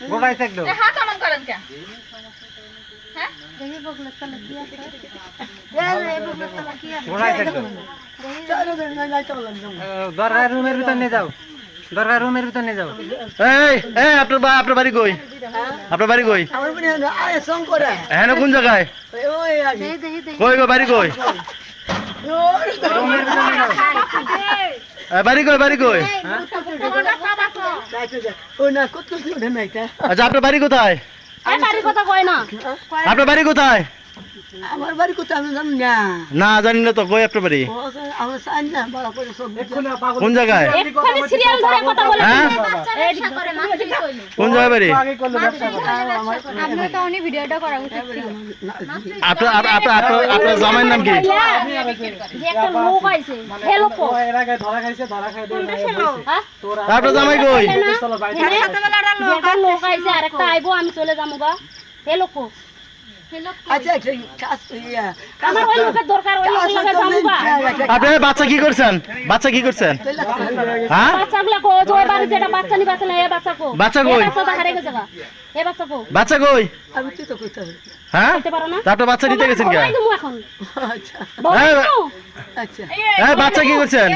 আম্মা থেকে বলে কথা কবাই না ওই সবগুলা কি? হ্যাঁ? দেখি বগলের তলে কি আছে। বগলের তলে কি আছে। গোটাই চেক দরকার রুমের ভিতর নিয়ে যাও। দরকার রুমের ভিতর নিয়ে যাও। এই এই আপনার বা আপনার বাড়ি কই? আপনার বাড়ি কই? হ্যাঁ কোন জায়গায়? দেখি কই গো বাড়ি কই? রুমের ভিতর নিয়ে যাও। বাড়ি কই বাড়ি কই? আচ্ছা আপনার বাড়ি কোথায়? কয় না। আপনার বাড়ি কোথায়? আমার বাড়ি কোথায় আমি জানি না। না জানি না তো কই আপনার বাড়ি? ও, আমরা চাই না বড় করে সব এক্ষুনি কোন জায়গায়? এক্ষুনি সিরিয়াল ধরে কথা বলে। হ্যাঁ? করে কইলো কোন জায়গায় বাড়ি? আপনার তো উনি ভিডিওটা করা উচিত ছিল। আপনার আপনার আপনার আপনার- আপনার জামাইয়ের নাম কি? একটা লোক আইছে হে এর আগে ধরা খাইছে ধরা খাই দিয়ে হ্যাঁ? আপনার জামাই কই? চলো বাইরে যে একটা লোক আইছে আর আইবো আমি চলে যাব গা হে আচ্ছা ইয়া বাচ্চা কি করছেন? বাচ্চা কি করছেন? হ্যাঁ? বাচ্চা কই? বাচ্চা কই? আমি তুই তো কইতে হবে হ্যাঁ? বাচ্চা নিতে গেছেন আচ্ছা। হ্যাঁ আচ্ছা। বাচ্চা কি করছেন?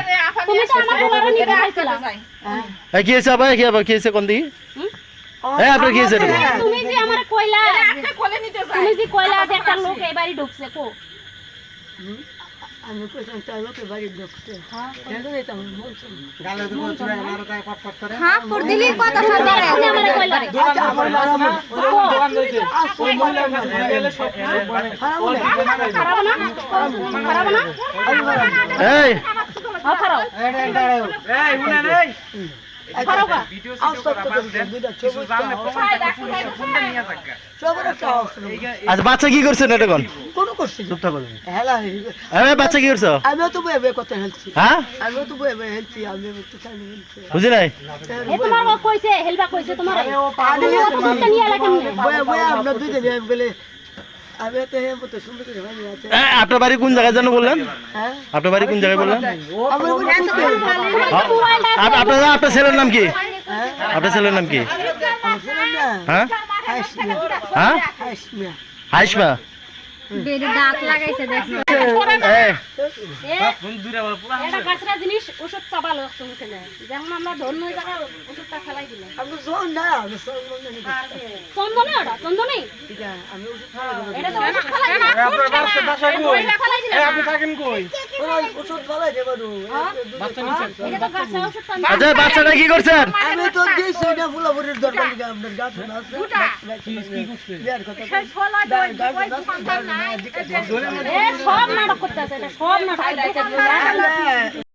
কি হয়েছে আবার? কি হয়েছে? কোন দিকে? হ্যাঁ আপনার কি হয়েছে তুমি যে আমার কইলা। তুমি যে কইলা যে একটা লোক এই বাড়ি ঢুকছে কো আমি কইতাম তার লোকের বাড়ি ঢুকছে গালে করে হ্যাঁ পুর দিলি কথা শুনতে তুমি আমার কইলা আচ্ছা আমার দোকান রয়েছে ওই মহিলার গেলে সব খারাপ না খারাপ না এই হ্যাঁ খারাপ এই এই দাঁড়াও এই অবস্থা আচ্ছা বাচ্চা কি করছেন এটা কোন কোনো করছি? চুপ থাকো। হেলা এই বাচ্চা কি করছ? আমিও তো বয়ে বয়ে কথা হেলছি। হ্যাঁ? আমিও তো বয়ে বয়ে হেলছি আমি তো চাই হেলছি। বুঝি নাই? এ তোমার কইছে হেলবা কইছে তোমার। নিয়ে আমরা দুজনে আমি বলে আপনার বাড়ি কোন জায়গায় যেন বললেন? হ্যাঁ? আপনার বাড়ি কোন জায়গায় বললেন? হ্যাঁ? আপনার আপনার ছেলের নাম কি? আপনার ছেলের নাম কি? হ্যাঁ? হ্যাঁ? হাইসমা বেরি দাঁত লাগাইছে দেখো। এটা কাঁচরা জিনিস ওষুধ তুমি কেন যেমন আমরা ধন্য জায়গা ওষুধটা ফেলাই চন্দনে ওটা চন্দনে ঠিক আছে আমি ওষুধ খাওয়া এটা তো বাচ্চা আপনি থাকেন কই ওষুধ ফেলাই দেবো বাচ্চা এটা গাছে ওষুধ পান আচ্ছা বাচ্চাটা কি করছেন আমি তো দিয়েছি না ফুলাপুরির দরকার লিখে আপনার গাছ আছে বিয়ার কথা এ সব নাটক করতে এটা সব নাটক করতে আছে